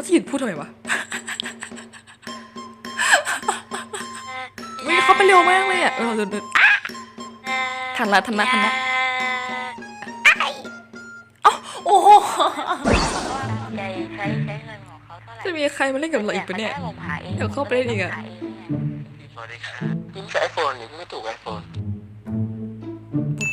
เขาจะหยุดพูดทำไมวะเฮ้ยเขาไปเร็วมากเลยอะเออเดินเดินอะทันละทันละทันละเอ้าโอ้โหใช้ใช้ใช้เงินของเขาเท่าไหร่จะมีใครมาเล่นกับเราอีกปะเนี่ยให้ผมหาองเดี๋ยวเข้าไปเล่นอีกอะผมหาเงเนี่ยสวัสดีครับยิ่งใช้ไอโฟนหรือไม่ถูกไอโฟนปุ๊บมาเลยรู้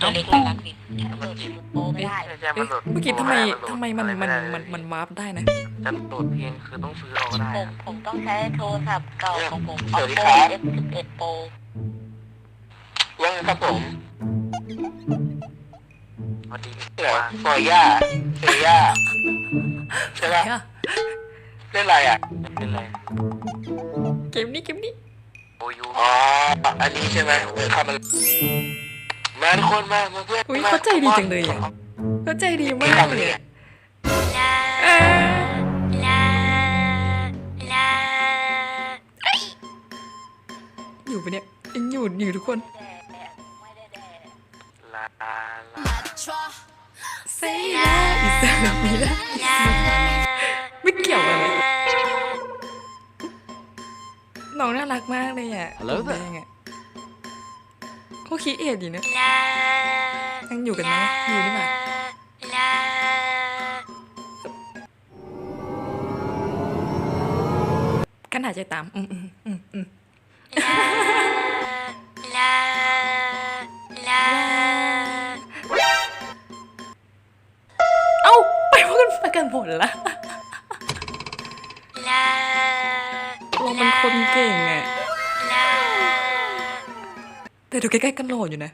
ตัวเล็กน่ารักดีถ้าเปิดโปรไม่ได้เอ๊ะเมื่อกี้ทำไมทำไมมันมันมันมันวาร์ปได้นะจะโหลดเพลงคือต้องซื้อเอาก็ได้ผมผมต้องใช้โทรศัพท์เก่าของผมสวัสดีครับ F11 Pro ว่าไงครับผมสวัสดีเหรอฟอย่าเซย่าใช่ปะเล่นอะไรอะเล่นอะไรเกมนี้เกมนี้โอยูอ๋ออันนี้ใช่ไหมเออทำมัน มาทุกคนมามาเพื่อนอุ้ยมาเขาใจดีจังเลยอะเขาใจดีมากเลยอะเอออยู่ปะเนี่ยยังอยู่อยู่ทุกคนไม่ได้แดดลาลาเซ่อิสระมีแล้วไม่เกี่ยวอะไรน้องน่ารักมากเลยอะ Hello ผมแดงอะ เขาคิดเอ็ดอยู่นะยังอยู่กันไหมอยู่นี่หว่ากันหายใจตาม อืมอืมอืมอืมเอ้า ไปพวกกันไปกันหมดละเราเป็นคนเก่งอะ แต่ดูใกล้ๆกันหล่ออยู่นะ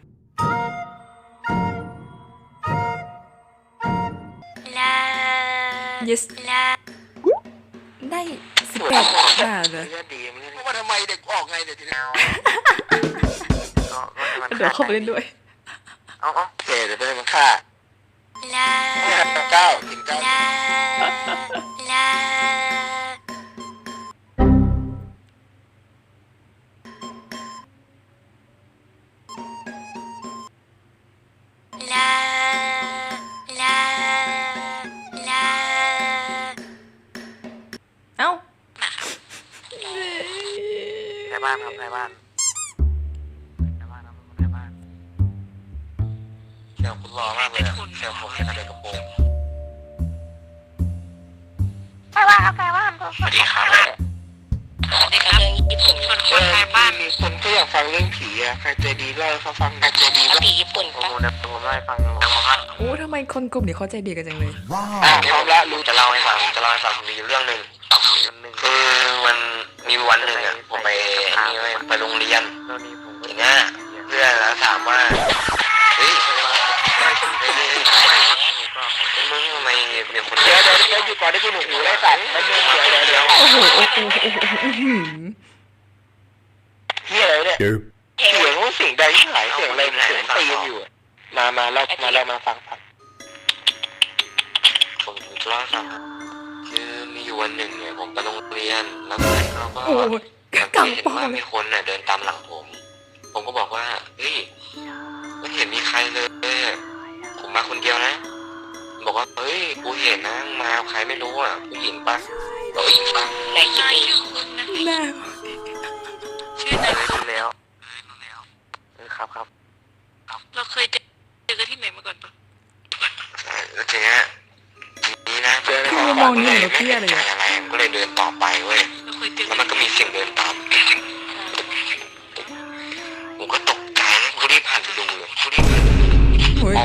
yes ได้สิบแปดบาทเลยเล่นดีมันเล่นว่าทำไมเด็กออกไงเดี๋ยวทีนี้ก็ก็ให้มันเดี๋ยวเข้าไปเล่นด้วย เอาเอาโอเคเดี๋ยวได้มันฆ่าเก้าถึงเก้า ในบ้านครับในบ้านในบ้านครับในบ้านเดี๋ยวคุณรอมากเลยอะเดี๋ยวผมจะกระเด็นกระโปรงไปบ้านครับไปบ้านสวัสดีครับสวัสดีครับญี่ปุ่นคนคนไทยบ้านมีคนก็อยากฟังเรื่องผีอะใครใจดีเล่าให้เขาฟังใครใจดีแล้วเล่าผีญี่ปุ่นโอ้ปะโหเดี๋ยวผมเล่าให้ฟังนะครับโอ้ทำไมคนกลุ่มนี้เขาใจดีกันจังเลยอะพร้อมละรู้จะเล่าให้ฟังจะเล่าให้ฟังมีอยู่เรื่องหนึ่งคือมัน โหโอ้โหโอ้โหอื้อหือนี่อะไรเนี่ยเสียงว่าเสียงใดที่หายเสียงอะไรเสียงตีนอยู่อะมามาเรามาเรามาฟังฟังผมจะเล่าให้ฟังครับคือมีอยู่วันหนึ่งเนี่ยผมไปโรงเรียนแล้วเพื่อนเขาก็โอ้โหสังเกกำตเห็นปอว่ามีคนน่ะเดินตามหลังผม ผมก็บอกว่าเฮ้ยไม่เห็นมีใครเลยผมมาคนเดียวนะ บอกว่าเฮ้ยกูเห็นนะมากับใครไม่รู้อะผู้หญิงปะ บอกผู้หญิงปะในคิดเองหน้าชื่ออะไรรู้แล้วรู้แล้วเออครับครับเราเคยเจอกันที่ไหนมาก่อนปะแล้วทีเนี้ยทีนี้นะเพื่อนทำไมมองนี่เหมือนเราเตี้ยเลยใจอะอะไรก็เลยเดินต่อไปเว้ยเราเคยเจอแล้วมันก็มีเสียงเดินตามผมก็ตกใจผมก็รีบหันไปดูเลยผมก็รีบหันโอ้ยอ๋